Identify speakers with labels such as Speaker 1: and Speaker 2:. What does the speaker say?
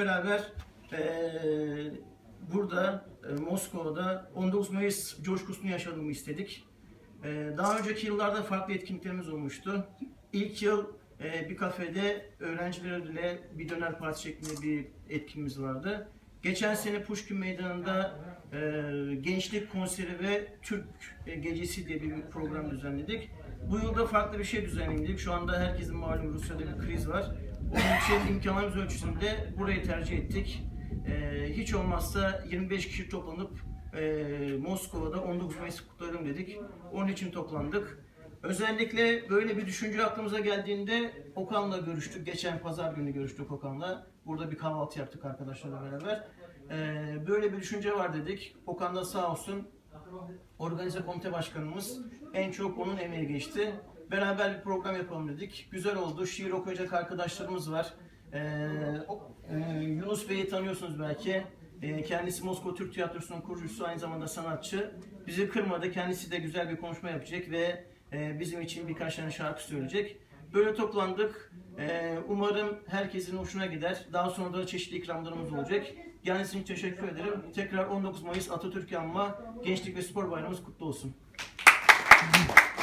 Speaker 1: beraber eee, burada e, Moskova'da 19 Mayıs coşkusunu yaşadığımı istedik. Eee, daha önceki yıllarda farklı etkinliklerimiz olmuştu. İlk yıl e, bir kafede öğrencilerle bir döner partisi şeklinde bir etkinliğimiz vardı. Geçen sene Pushkin Meydanı'nda e, gençlik konseri ve Türk gecesi diye bir program düzenledik. Bu yılda farklı bir şey düzenledik. Şu anda herkesin malum Rusya'da bir kriz var. Onun için imkanlarımız ölçüsünde burayı tercih ettik. E, hiç olmazsa 25 kişi toplanıp e, Moskova'da 19 Mayıs kutlayalım dedik. Onun için toplandık. Özellikle böyle bir düşünce aklımıza geldiğinde Okan'la görüştük. Geçen pazar günü görüştük Okan'la. Burada bir kahvaltı yaptık arkadaşlarla beraber. Ee, böyle bir düşünce var dedik. Okan da sağ olsun organize komite başkanımız en çok onun emeği geçti. Beraber bir program yapalım dedik. Güzel oldu. Şiir okuyacak arkadaşlarımız var. Ee, e, Yunus Bey'i tanıyorsunuz belki. Ee, kendisi Moskova Türk Tiyatrosu'nun kurucusu, aynı zamanda sanatçı. Bizi kırmadı. Kendisi de güzel bir konuşma yapacak ve e, bizim için birkaç tane şarkı söyleyecek. Böyle toplandık. Ee, umarım herkesin hoşuna gider. Daha sonra da çeşitli ikramlarımız olacak. Kendisi için teşekkür ederim. Tekrar 19 Mayıs Atatürk Anma Gençlik ve Spor Bayramımız kutlu olsun.